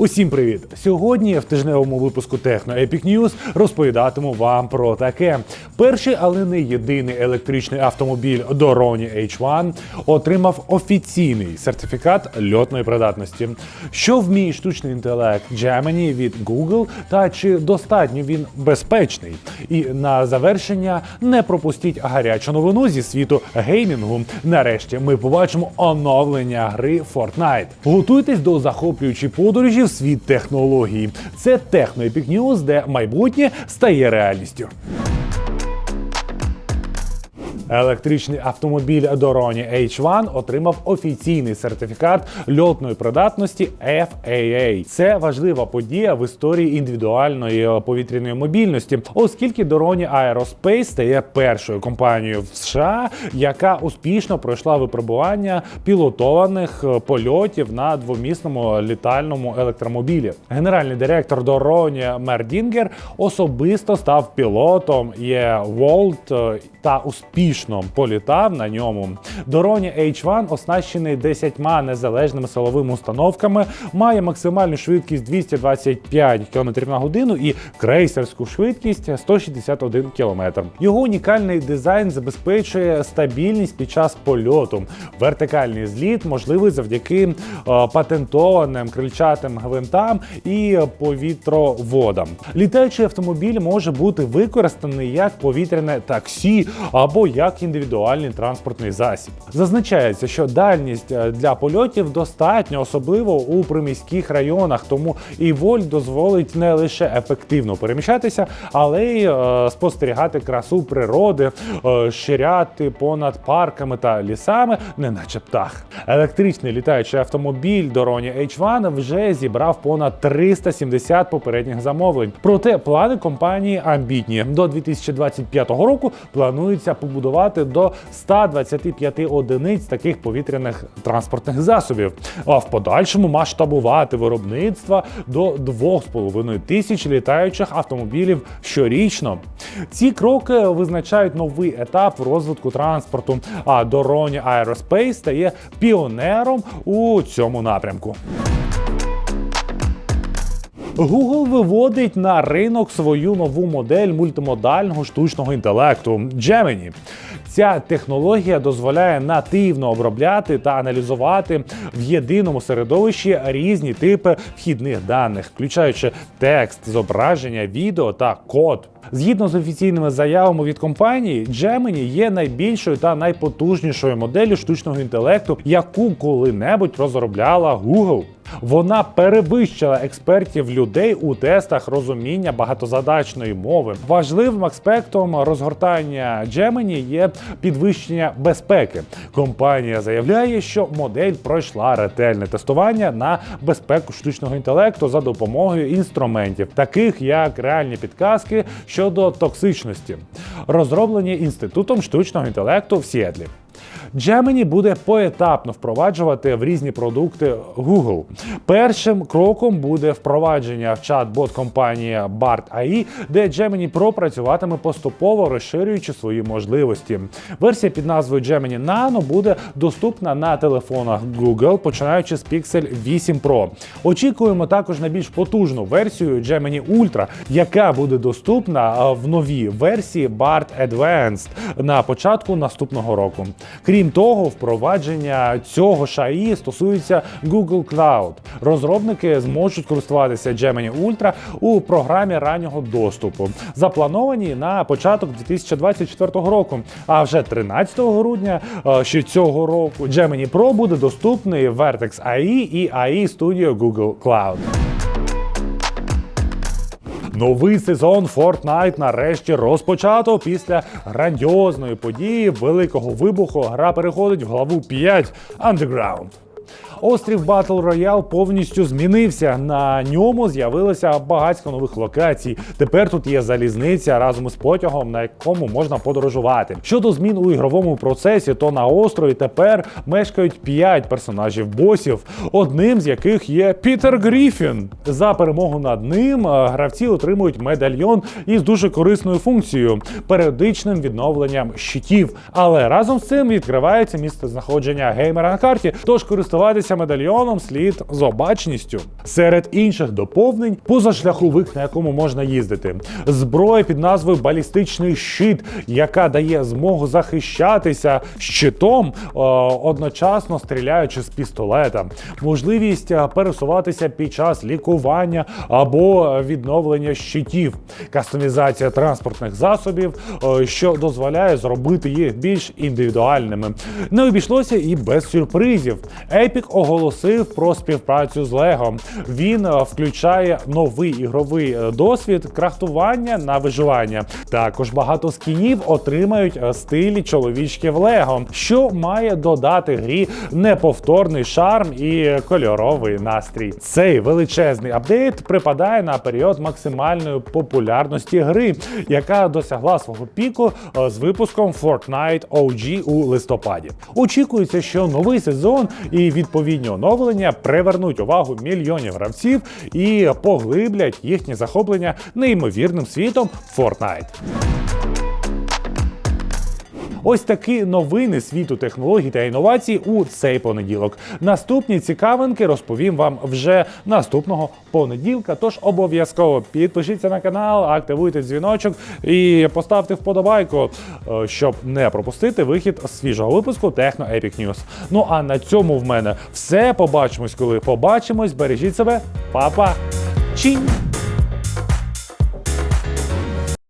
Усім привіт! Сьогодні в тижневому випуску Техно Epic News розповідатиму вам про таке. Перший, але не єдиний електричний автомобіль Doroni H1 отримав офіційний сертифікат льотної придатності. Що вміє штучний інтелект Gemini від Google та чи достатньо він безпечний? І на завершення не пропустіть гарячу новину зі світу геймінгу. Нарешті ми побачимо оновлення гри Fortnite. Готуйтесь до захоплюючої подорожі світ технологій. Це Техно News, де майбутнє стає реальністю. Електричний автомобіль Doroni H1 отримав офіційний сертифікат льотної придатності FAA. Це важлива подія в історії індивідуальної повітряної мобільності, оскільки Doroni Aerospace стає першою компанією в США, яка успішно пройшла випробування пілотованих е, польотів на двомісному літальному електромобілі. Генеральний директор Дороні Мердінгер особисто став пілотом є Волт е, та успішно політав на ньому. Дороні H1 оснащений 10 незалежними силовими установками, має максимальну швидкість 225 км на годину і крейсерську швидкість 161 км. Його унікальний дизайн забезпечує стабільність під час польоту. Вертикальний зліт можливий завдяки е, патентованим крильчатим гвинтам і повітроводам. Літаючий автомобіль може бути використаний як повітряне таксі або як індивідуальний транспортний засіб. Зазначається, що дальність е, для польотів достатньо, особливо у приміських районах, тому і Вольт дозволить не лише ефективно переміщатися, але й е, спостерігати красу природи, е, ширяти понад парками та лісами, неначе птах. Електричний літаючий автомобіль Doroni H1 вже зібрав понад 370 попередніх замовлень. Проте плани компанії амбітні. До 2025 року планується побудувати до 125 одиниць таких повітряних транспортних засобів, а в подальшому масштабувати виробництво до 2,5 тисяч літаючих автомобілів щорічно. Ці кроки визначають новий етап розвитку транспорту. А Doroni Aerospace стає піонером у цьому напрямку. Google виводить на ринок свою нову модель мультимодального штучного інтелекту Gemini. Ця технологія дозволяє нативно обробляти та аналізувати в єдиному середовищі різні типи вхідних даних, включаючи текст, зображення, відео та код. Згідно з офіційними заявами від компанії, Gemini є найбільшою та найпотужнішою моделлю штучного інтелекту, яку коли-небудь розробляла Google. Вона перевищила експертів людей у тестах розуміння багатозадачної мови. Важливим аспектом розгортання Gemini є підвищення безпеки. Компанія заявляє, що модель пройшла ретельне тестування на безпеку штучного інтелекту за допомогою інструментів, таких як реальні підказки щодо токсичності, розроблені інститутом штучного інтелекту в Сіетлі. Gemini буде поетапно впроваджувати в різні продукти Google. Першим кроком буде впровадження в чат-бот компанії BART AI, де Gemini Pro працюватиме поступово розширюючи свої можливості. Версія під назвою Gemini Nano буде доступна на телефонах Google, починаючи з Pixel 8 Pro. Очікуємо також на більш потужну версію Gemini Ultra, яка буде доступна в новій версії BART Advanced на початку наступного року. Крім того, впровадження цього шаї стосується Google Cloud. Розробники зможуть користуватися Gemini Ultra у програмі раннього доступу, заплановані на початок 2024 року. А вже 13 грудня е, ще цього року Gemini Pro буде доступний Vertex AI і AI Studio Google Cloud. Новий сезон Fortnite нарешті розпочато після грандіозної події великого вибуху. Гра переходить в главу 5 Underground. Острів Battle Royale повністю змінився. На ньому з'явилося багатько нових локацій. Тепер тут є залізниця разом із потягом, на якому можна подорожувати. Щодо змін у ігровому процесі, то на острові тепер мешкають 5 персонажів босів, одним з яких є Пітер Гріфін. За перемогу над ним е, гравці отримують медальйон із дуже корисною функцією періодичним відновленням щитів. Але разом з цим відкривається місце знаходження геймера на карті. Тож користуватися відзначився медальйоном слід з обачністю. Серед інших доповнень позашляховик, на якому можна їздити, зброя під назвою балістичний щит, яка дає змогу захищатися щитом, е, одночасно стріляючи з пістолета, можливість е, пересуватися під час лікування або відновлення щитів, кастомізація транспортних засобів, е, що дозволяє зробити їх більш індивідуальними. Не обійшлося і без сюрпризів. Epic оголосив про співпрацю з Lego. Він е, включає новий ігровий е, досвід крафтування на виживання. Також багато скінів отримають е, стилі чоловічків Лего, що має додати грі неповторний шарм і кольоровий настрій. Цей величезний апдейт припадає на період максимальної популярності гри, яка досягла свого піку з випуском Fortnite OG у листопаді. Очікується, що новий сезон і відповідні оновлення привернуть увагу мільйонів гравців і поглиблять їхнє захоплення неймовірним світом Fortnite. Ось такі новини світу технологій та інновацій у цей понеділок. Наступні цікавинки розповім вам вже наступного понеділка. Тож обов'язково підпишіться на канал, активуйте дзвіночок і поставте вподобайку, е, щоб не пропустити вихід свіжого випуску Techno Epic News. Ну а на цьому в мене все. Побачимось, коли побачимось. Бережіть себе, Па-па! Чинь!